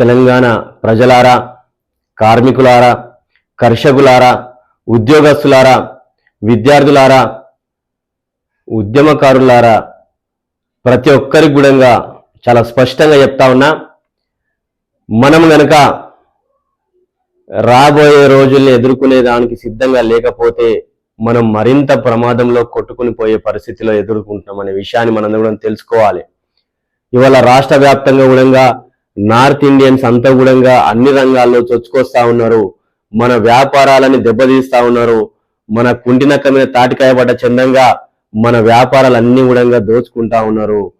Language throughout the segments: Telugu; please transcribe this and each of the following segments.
తెలంగాణ ప్రజలారా కార్మికులారా కర్షకులారా ఉద్యోగస్తులారా విద్యార్థులారా ఉద్యమకారులారా ప్రతి ఒక్కరికి కూడా చాలా స్పష్టంగా చెప్తా ఉన్నా మనం గనక రాబోయే రోజుల్ని ఎదుర్కొనే దానికి సిద్ధంగా లేకపోతే మనం మరింత ప్రమాదంలో కొట్టుకుని పోయే పరిస్థితిలో ఎదుర్కొంటున్నాం అనే విషయాన్ని మనందరం కూడా తెలుసుకోవాలి. ఇవాళ రాష్ట్ర వ్యాప్తంగా కూడా నార్త్ ఇండియన్స్ అంతా కూడా అన్ని రంగాల్లో చొచ్చుకొస్తా ఉన్నారు. మన వ్యాపారాలని దెబ్బతీస్తా ఉన్నారు. మన కుంటినక్క మీద తాటికాయ పడ్డ చందంగా మన వ్యాపారాలన్నీ కూడా దోచుకుంటా ఉన్నారు.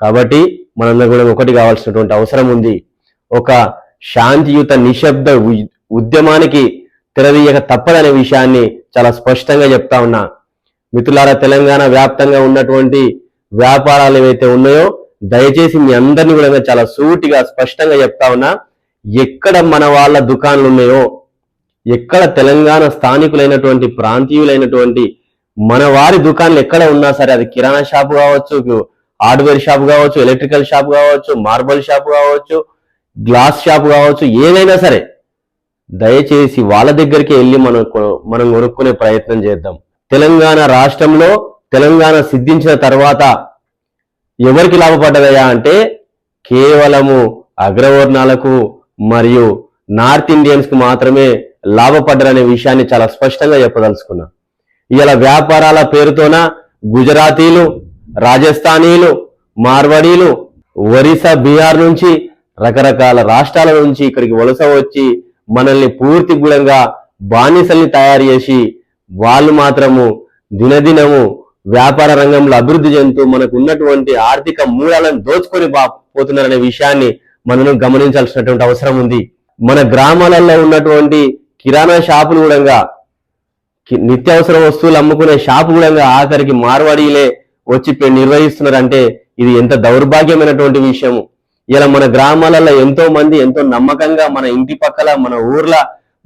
కాబట్టి మనందరం కూడా ఒకటి కావాల్సినటువంటి అవసరం ఉంది. ఒక శాంతియుత నిశ్శబ్ద ఉ- ఉద్యమానికి తెరదీయక తప్పదనే విషయాన్ని చాలా స్పష్టంగా చెప్తా ఉన్నా. మిత్రులారా తెలంగాణ వ్యాప్తంగా ఉన్నటువంటి వ్యాపారాలు ఏవైతే ఉన్నాయో దయచేసి మీ అందరినీ కూడా చాలా సూటిగా స్పష్టంగా చెప్తా ఉన్నా ఎక్కడ మన వాళ్ళ దుకాణాలు ఉన్నాయో ఎక్కడ తెలంగాణ స్థానికులైనటువంటి ప్రాంతీయులైనటువంటి మన వారి దుకాణాలు ఎక్కడ ఉన్నా సరే అది కిరాణా షాప్ కావచ్చు హార్డ్వేర్ షాప్ కావచ్చు ఎలక్ట్రికల్ షాప్ కావచ్చు మార్బల్ షాప్ కావచ్చు గ్లాస్ షాప్ కావచ్చు ఏదైనా సరే దయచేసి వాళ్ళ దగ్గరికి వెళ్ళి మనం మనం కొనుక్కునే ప్రయత్నం చేద్దాం. తెలంగాణ రాష్ట్రంలో తెలంగాణ సిద్ధించిన తర్వాత ఎవరికి లాభపడ్డదయా అంటే కేవలము అగ్రవర్ణాలకు మరియు నార్త్ ఇండియన్స్కు మాత్రమే లాభపడ్డారనే విషయాన్ని చాలా స్పష్టంగా చెప్పదలుచుకున్నా. ఇలా వ్యాపారాల పేరుతోన గుజరాతీలు రాజస్థానీలు మార్వాడీలు ఒరిస్సా బీహార్ నుంచి రకరకాల రాష్ట్రాల నుంచి ఇక్కడికి వలస వచ్చి మనల్ని పూర్తి గుణంగా బానిసల్ని తయారు చేసి వాళ్ళు మాత్రము దినదినము వ్యాపార రంగంలో అభివృద్ధి చెందుతూ మనకు ఉన్నటువంటి ఆర్థిక మూలాలను దోచుకొని బా- పోతున్నారనే విషయాన్ని మనం గమనించాల్సినటువంటి అవసరం ఉంది. మన గ్రామాలలో ఉన్నటువంటి కిరాణా షాపులు కూడా నిత్యావసర వస్తువులు అమ్ముకునే షాపు కూడా ఆఖరికి మార్వాడీలే వచ్చి నిర్వహిస్తున్నారంటే ఇది ఎంత దౌర్భాగ్యమైనటువంటి విషయము. ఇలా మన గ్రామాలలో ఎంతో మంది ఎంతో నమ్మకంగా మన ఇంటి పక్కల మన ఊర్ల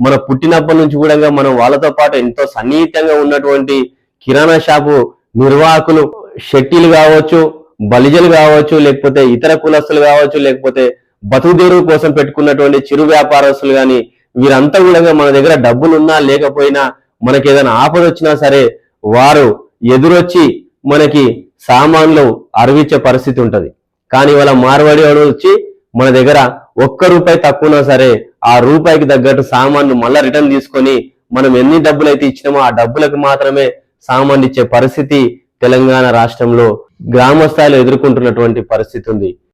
మన పుట్టినప్పటి నుంచి కూడా మనం వాళ్ళతో పాటు ఎంతో సన్నిహితంగా ఉన్నటువంటి కిరాణా షాపు నిర్వాహకులు షెట్టీలు కావచ్చు బలిజలు కావచ్చు లేకపోతే ఇతర కులస్తులు కావచ్చు లేకపోతే బతుకుదేరు కోసం పెట్టుకున్నటువంటి చిరు వ్యాపారస్తులు కానీ వీరంతా కూడా మన దగ్గర డబ్బులున్నా లేకపోయినా మనకి ఏదైనా ఆపద వచ్చినా సరే వారు ఎదురొచ్చి మనకి సామాన్లు అరవిచ్చే పరిస్థితి ఉంటుంది. కానీ వాళ్ళ మార్వాడి వాడు వచ్చి మన దగ్గర ఒక్క రూపాయి తక్కువనా సరే ఆ రూపాయికి తగ్గట్టు సామాన్లు మళ్ళా రిటర్న్ తీసుకొని మనం ఎన్ని డబ్బులు అయితే ఇచ్చినామో ఆ డబ్బులకు మాత్రమే సామాన్యించే పరిస్థితి తెలంగాణ రాష్ట్రంలో గ్రామ స్థాయిలో ఎదుర్కొంటున్నటువంటి పరిస్థితి ఉంది.